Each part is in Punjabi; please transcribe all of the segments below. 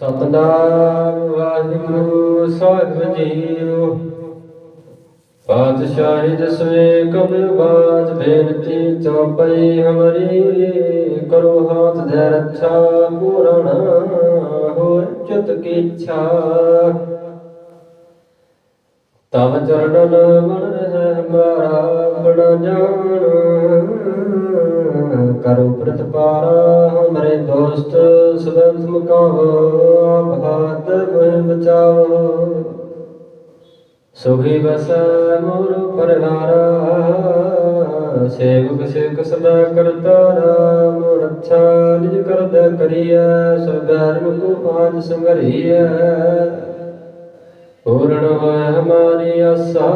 ਸਤਨਾਮ ਵਾਹਿਗੁਰੂ, ਸਾਹਿਬ ਜੀਓ। ਪਾਤਸ਼ਾਹੀ ਦਸਵੇਂ ਕਬਰ ਬਾਤ ਬੇਨਤੀ ਚੌਪਈ ਹਮਰੀ, ਕਰੋ ਹਾਥ ਦੇ ਰੱਛਾ ਪੂਰਨ ਹੋ ਚਿਤ ਕੀ ਇੱਛਾ। ਤਵ ਚਰਣਨ ਮਨ ਰਹਿ ਹਮਾਰਾ ਬੜਾ ਜਾਣ। ਕਰੋ ਪ੍ਰਤਪਾਰਾ ਹਮਰੇ ਦੋਸਤ। ਸਦਾ ਤੁਮਕਾਵੋ ਆਪ ਮੈਂ ਬਚਾਓ ਸੁਖੀ ਬਸ ਮੋਰ ਪਰਵਾਰਾ, ਸੇਵਕ ਸੇਵਕ ਸਦਾ ਕਰਤਾਰਾ ਮੋਰ ਅੱਛਾ ਨਿਜ ਕਰਦਾ ਕਰੀਐ ਸੋ ਕੋ ਆਜ ਸੰਗਰੀਐ। ਪੂਰਨ ਹੋਇ ਹਮਾਰੀ ਆਸਾ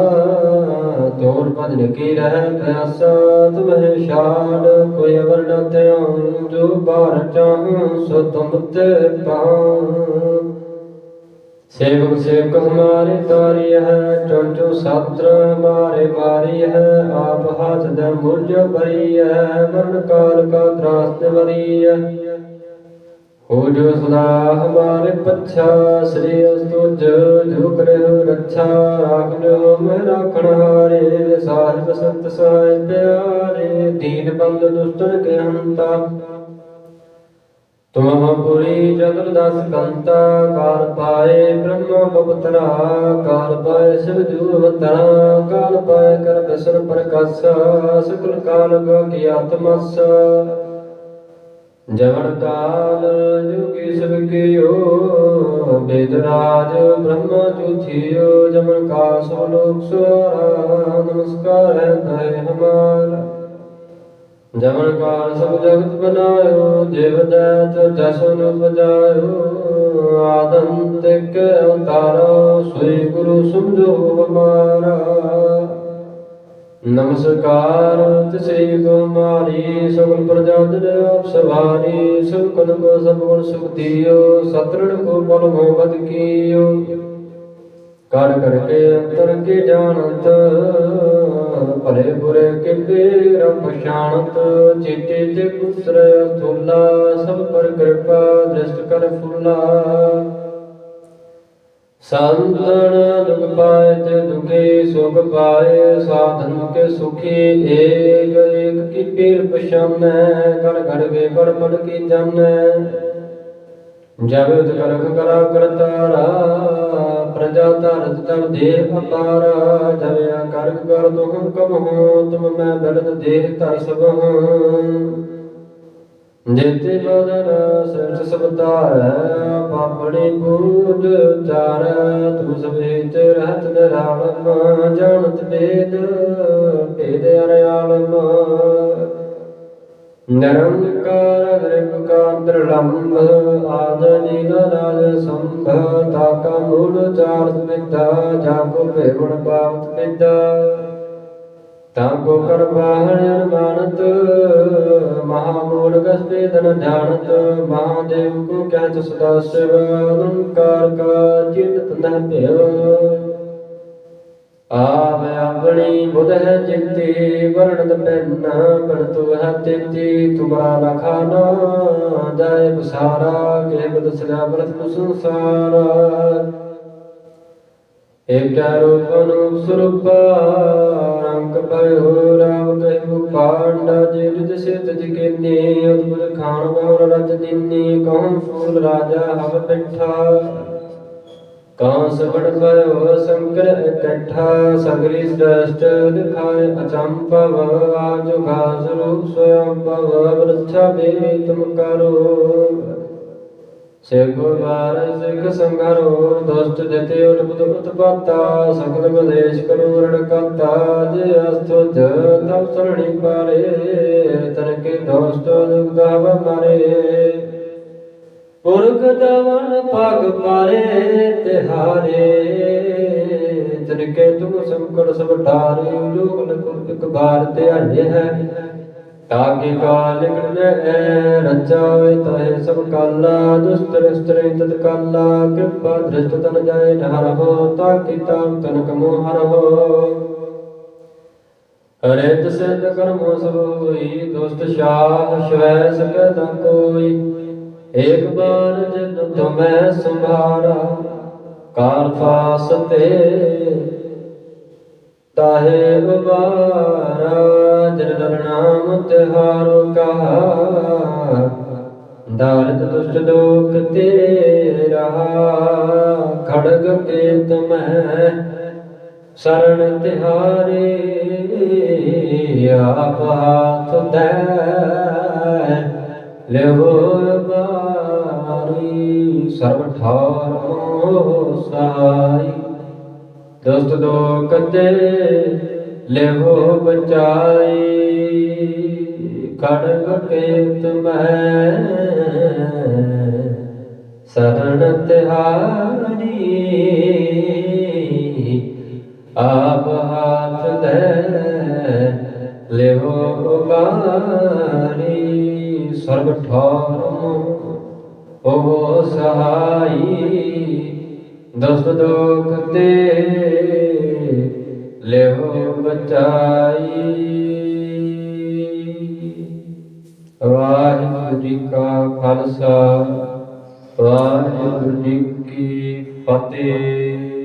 ਤੋਰ ਭਜਨ ਕੀ ਰਹਿ ਪਿਆਸਾ ਤੁਮਹਿ ਛਾੜ ਕੋਈ ਅਵਰ ਨ ਜੋ ਬਾਰ ਚਾਹੂੰ ਸੋ ਤੁਮ ਤੇ ਪਾਉ ਸੇਵਕ ਸੇਵਕ ਹਮਾਰੇ ਤਾਰੀ ਹੈ ਚੋਚੋ ਸਾਤਰ ਹਮਾਰੇ ਬਾਰੀ ਹੈ, ਆਪ ਹੱਥ ਦੇ ਮੁਰਜ ਭਰੀ ਹੈ, ਮਰਨ ਕਾਲ ਕਾ ਤਰਾਸ ਵਰੀ ਹੈ ਹੋ ਜੋ ਸਦਾ ਹਮਾਰੇ ਪੱਛਾ ਸ੍ਰੀ ਅਸਤੁਜ ਜੋ ਕਰਿਓ ਰੱਛਾ ਰਾਖ ਮੈਂ ਰਾਖਣ ਹਾਰੇ ਸਾਹਿਬ ਸੰਤ ਸਹਾਇ ਪਿਆਰੇ ਦੀਨ ਬੰਦ ਦੁਸ਼ਟਨ ਕੇ ਹੰਤਾ ਤੁਮ ਪੁਰੀ ਜਗਤ ਦਸ ਕੰਤਾ ਕਾਲ ਪਾਏ ਬ੍ਰਹਮ ਬਪਤਰਾ ਕਾਲ ਪਾਏ ਸਿਵ ਜੂਵਤਰਾ ਕਾਲ ਪਾਏ ਕਰ ਬਸਰ ਪ੍ਰਕਾਸ਼ ਸਕਲ ਕਾਲ ਕੋ ਕੀ ਆਤਮਸ ਜਵਨ ਕਾਲ ਜੁਗੀ ਸਭ ਕੀਓ ਬੇਦ ਰਾਜ ਬ੍ਰਹਮ ਜੁਥਿਓ ਜਮਨ ਕਾਲ ਸੋ ਲੋਕ ਸੋਰਾ ਨਮਸਕਾਰ ਹੈ ਤੈ ਹਮਾਰਾ। ਜਮਨ ਕਾਲ ਸਭ ਜਗਤ ਬਨਾਇਓ, ਜਿਵ ਜੈ ਜਸਨ ਬਜਾਇਓ ਆਦਮ ਤਿਕ ਅਵਤਾਰੋ ਸੋਈ ਗੁਰੂ ਸਮਝੋ ਹਮਾਰਾ। ਨਮਸਕਾਰ ਤ੍ਰਿ ਗੁਮਾਰੀ ਸਗਲ ਪ੍ਰਜਾ ਜਨ ਆਪ ਸਵਾਰੀ, ਸਭ ਕੁਲ ਕੋ ਸਭ ਗੁਣ ਸੁਖ ਦਿਓ ਸਤਰਣ ਕੋ ਬਲ ਮੋਹਬਤ ਕੀਓ। ਕਰ ਕਰਕੇ ਅੰਤਰ ਕੀ ਜਾਣਤ, ਭਲੇ ਬੁਰੇ ਕੇ ਪੀਰ ਪਛਾਣਤ ਚੀਤੇ ਤੇ ਪੁੱਤਰ ਅਸੁਲਾ ਸਭ ਪਰ ਕਿਰਪਾ, ਦ੍ਰਿਸ਼ਟ ਕਰ ਫੁਲਾ। ਸੰਤਨ ਦੁਖ ਪਾਏ ਤੇ ਦੁਖੀ ਸੁਖ ਪਾਏ, ਸਾਧਨ ਕੇ ਸੁਖੀ, ਏਕ ਏਕ ਕੀ ਪੀਰ ਪਛਾਨੈ, ਘੜ ਘੜ ਵੇ ਬੜ ਬੜ ਕੀ ਜਾਣੈ। ਜਬ ਉਦ ਕਰਖ ਕਰਾ ਕਰਤਾਰਾ, ਪ੍ਰਜਾ ਧਰਤ ਤਬ ਦੇਹ ਅਪਾਰਾ, ਜਵਿਆ ਕਰਖ ਕਰ ਤੁਮ ਕਮ ਹੋ, ਤੁਮ ਮੈਂ ਬਲਦ ਦੇਹ ਧਰ ਸਭ ਹੂੰ। ਜੇਤੇ ਬਦਨ ਸਿਰਤ ਸਭ ਧਾਰੈ ਪਾਪੜੀ ਪੂਜ ਚਾਰੈ, ਤੂ ਰਹਤ ਨਿਰਾਲਮ, ਜਾਣਤ ਵੇਦ ਭੇਦ ਅਰਿਆਲਮ ਨਿਰੰਕਾਰ ਨਿਰਭਕਾਰ ਦ੍ਰਿੜੰਬ ਆਦ ਨੀਲ ਰਾਜ ਤਾਕਾ ਮੂਲ ਚਾਰਤ ਵਿਦਾ ਜਾਕੋ ਭੇਵਣ ਪਾਵਤ ਵਿਦਾ ਤਾਂ ਕੋ ਕਰ ਬਾਹਣ ਮਹਾਮੂਲ ਗਸਤੇ ਤਨ ਜਾਣਤ ਮਹਾਦੇਵ ਕੋ ਕਹਿਤ ਸਦਾ ਸਿਵ, ਅਲੰਕਾਰ ਕਾ ਚਿੰਤ ਨਹਿ ਭਿਓ ਆਵ ਆਪਣੀ ਬੁਧ ਹੈ ਚਿੰਤੀ ਵਰਣਤ ਪੈਨਾ ਪਰਤੁ ਹੈ ਤੇਤੀ ਤੁਮਾਰਾ ਖਾਨਾ ਜਾਏ ਬਸਾਰਾ ਕੇ ਬਦ ਬਰਤ ਸੰਸਾਰਾ। ਏਕ ਰੂਪ ਅਨੂਪ ਸਰੂਪ, ਰੰਗ ਭਇਓ ਰਾਮ ਕਹਿ ਪਾਂਡਾ ਜੇ ਜਿਤ ਸੇ ਤਜ ਕੇਨੇ ਉਦਬੁਲ ਖਾਨ ਗੌਰ ਰਜ ਦਿਨੀ ਕੌਣ ਫੂਲ ਰਾਜਾ ਹਵ ਬਿਠਾ ਕਾਂਸ ਬੜ ਭਇਓ ਸ਼ੰਕਰ ਇਕੱਠਾ, ਸਗਰੀ ਸ੍ਰੇਸ਼ਟ ਦਿਖਾਏ ਅਚੰਪਵ ਆਜੁ ਘਾਸ ਰੂਪ ਸਵਯੰ ਭਵ ਵ੍ਰਛਾ ਬੇ ਤੁਮ ਕਰੋ ਸਿਖ ਵਾਰ ਸਿਖ ਸੰਘਰੋ ਦੁਸ਼ਟ ਜਤੇ ਉਟਪੁਤ ਉਤਪਾਤਾ ਸਕਲ ਕਲੇਸ਼ ਕਰੋ ਰਣ ਕਰਤਾ ਜੇ ਅਸਤੁਜ ਤਬ ਸਰਣੀ ਪਾਰੇ, ਤਨ ਕੇ ਦੋਸਤ ਦੁਗਾਵ ਮਾਰੇ। ਪੁਰਖ ਦਵਨ ਪਗ ਪਾਰੇ ਤਿਹਾਰੇ ਤਨ ਕੇ ਤੁਮ ਸੰਕਟ ਸਭ ਢਾਰੇ ਲੋਕ ਲਕ ਇੱਕ ਬਾਰ ਧਿਆਨੇ ਹੈ। ਤਾਕਿ ਕਾਲ ਨਿਕਲੈ ਰਚਾ ਹੋਇ ਤਹਿ ਸਭ ਕਾਲਾ ਦੁਸਤ ਰਸਤਰੇ ਤਤ ਕਾਲਾ, ਕਿਰਪਾ ਦ੍ਰਿਸ਼ਟ ਤਨ ਜਾਏ ਨਹਰ ਹੋ ਤਾਕਿ ਤਾਮ ਤਨਕ ਮੋਹਰ ਹੋ। ਰਿਤ ਸਿੱਧ ਕਰਮੋ ਸਭ ਹੋਈ ਦੁਸਤ ਸ਼ਾਹ ਸ਼ਵੈ ਸਕੈ ਨ ਕੋਈ। ਏਕ ਬਾਰ ਜਦ ਤੁਮੈ ਸੰਭਾਰਾ, ਕਾਰ ਫਾਸ ਤੇ ਤਾਹੇ ਬਬਾਰਾ ਜਨ ਨਾਮ ਤਿਹਾਰੋ ਕਹਾ ਦਾਰਦ ਦੁਸ਼ਟ ਲੋਕ ਤੇ ਰਹਾ ਖੜਗ ਕੇ ਤਮੈ ਸਰਣ ਤਿਹਾਰੇ, ਆਪ ਹਾਥ ਦੇ ਲਿਵੋ ਬਾਰੀ ਸਰਬ ਠਾਰ ਮੋਹ ਸਹਾਈ। ਦਸਤ ਦੋ ਤੇ ਲਿਵੋ ਬਚਾਈ। ਖੜਗ ਕੇ ਤਮੈ ਸਰਣ ਤਿਹਾਰੀ। ਆਪ ਹਾਥ ਦੇ ਲਿਵੋ ਬਾਰੀ ਸਰਬ ਠਾਰ ਓ ਸਹਾਈ। ਦਸ ਦੁਖ ਤੇ ਲਿਵ ਬਚਾਈ। ਵਾਹਿਗੁਰੂ ਜੀ ਕਾ ਖਾਲਸਾ ਵਾਹਿਗੁਰੂ ਜੀ ਕੀ ਫਤਿਹ।